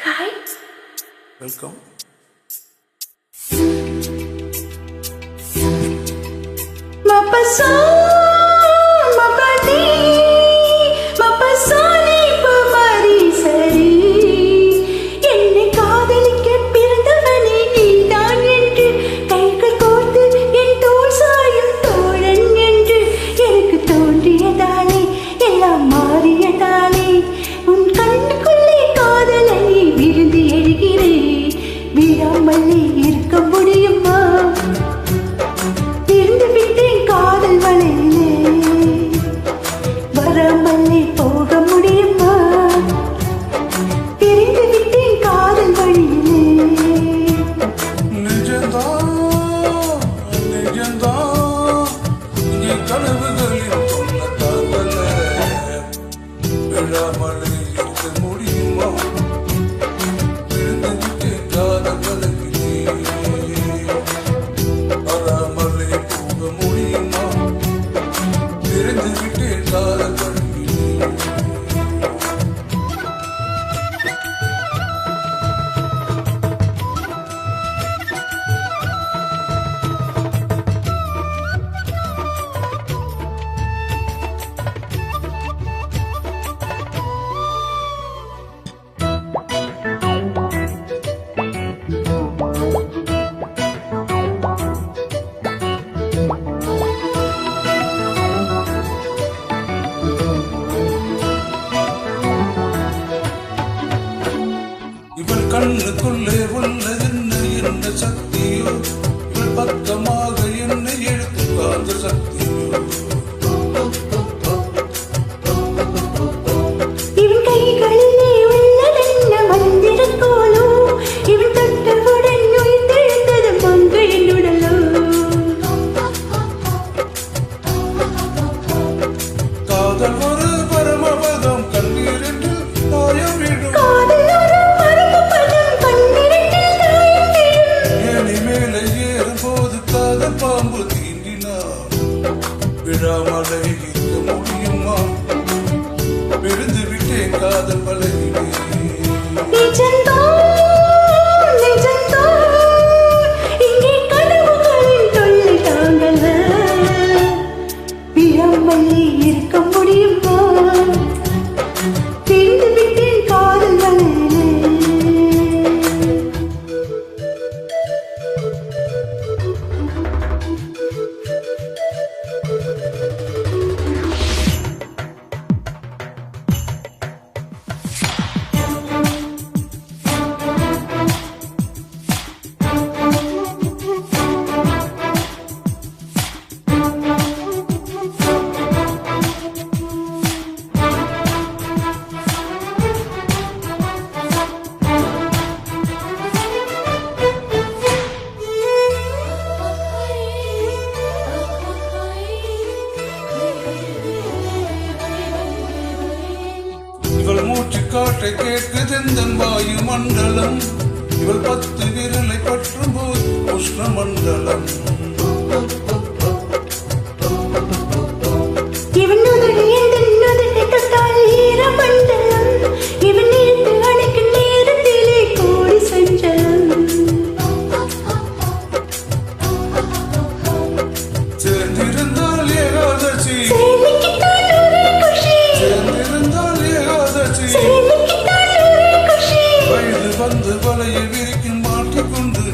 Hi. Welcome. My Mapasang இவள் கண்ணுக்குள்ளே உள்ளது என்ன? சக்தியோ? இவள் பக்கமாக baby. காற்றை கேட்குதெந்தன் வாயு மண்டலம். இவள் பத்து விரலை பற்றும் போது உஷ்ண மண்டலம் வந்து வலையில் விரிக்கும் மாற்றிக்கொண்டு